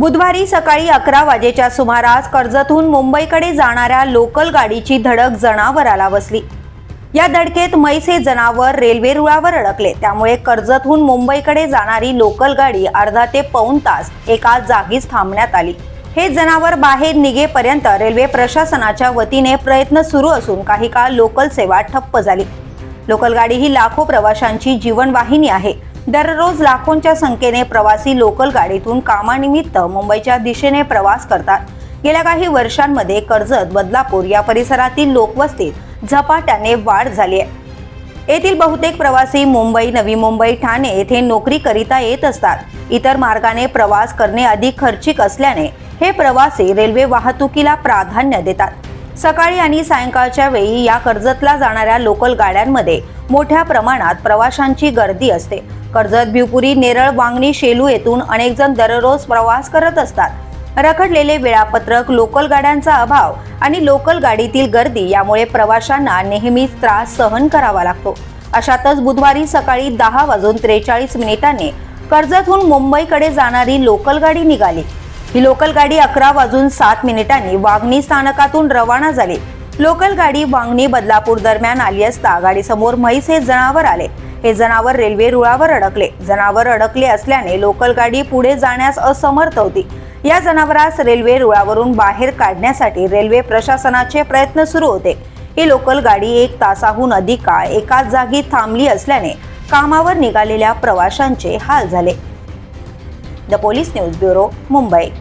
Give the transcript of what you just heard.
बुधवारी सकाळी अकरा वाजेच्या सुमारास कर्जतहून मुंबईकडे जाणाऱ्या लोकल गाडीची धडक जनावराला बसली. या धडकेत म्हैस हे जनावर रेल्वे रुळावर अडकले. त्यामुळे कर्जतहून मुंबईकडे जाणारी लोकल गाडी अर्धा ते पाऊण तास एका जागीच थांबण्यात आली. हे जनावर बाहेर निघेपर्यंत रेल्वे प्रशासनाच्या वतीने प्रयत्न सुरू असून काही काळ लोकल सेवा ठप्प झाली. लोकल गाडी ही लाखो प्रवाशांची जीवनवाहिनी आहे. दररोज लाखोंच्या संख्येने प्रवासी लोकल गाडीतून कामानिमित्त मुंबईच्या दिशेने प्रवास करतात. गेल्या काही वर्षांमध्ये कर्जत बदलापूर या परिसरातील लोकवस्तीत झपाट्याने वाढ झाली आहे. येथील बहुतेक प्रवासी मुंबई नवी मुंबई ठाणे येथे नोकरीकरिता येत असतात. इतर मार्गाने प्रवास करणे अधिक खर्चिक असल्याने हे प्रवासी रेल्वे वाहतुकीला प्राधान्य देतात. सकाळी आणि सायंकाळच्या वेळी या कर्जतला जाणाऱ्या लोकल गाड्यांमध्ये मोठ्या प्रमाणात प्रवाशांची गर्दी असते. कर्जत भिवपुरी नेरळ वांगणी शेलू येथून अनेक जण दररोज प्रवास करत असतात. रखडलेले वेळापत्रक लोकल गाड्यांचा अभाव आणि लोकल गाडीतील गर्दी यामुळे प्रवाशांना नेहमीच त्रास सहन करावा लागतो. अशातच बुधवारी सकाळी दहा वाजून त्रेचाळीस मिनिटांनी कर्जतहून मुंबईकडे जाणारी लोकल गाडी निघाली. ही लोकल गाडी अकरा वाजून सात मिनिटांनी वाघणी स्थानकातून रवाना झाली. लोकल गाडी वांगणी बदलापूर दरम्यान आली असता गाडीसमोर म्हैस हे जनावर आले. हे जनावर रेल्वे रुळावर अडकले. जनावर अडकले असल्याने लोकल गाडी पुढे जाण्यास असमर्थ होती. या जनावरास रेल्वे रुळावरून बाहेर काढण्यासाठी रेल्वे प्रशासनाचे प्रयत्न सुरू होते. ही लोकल गाडी एक तासाहून अधिक काळ एकाच जागी थांबली असल्याने कामावर निघालेल्या प्रवाशांचे हाल झाले. the police news bureau Mumbai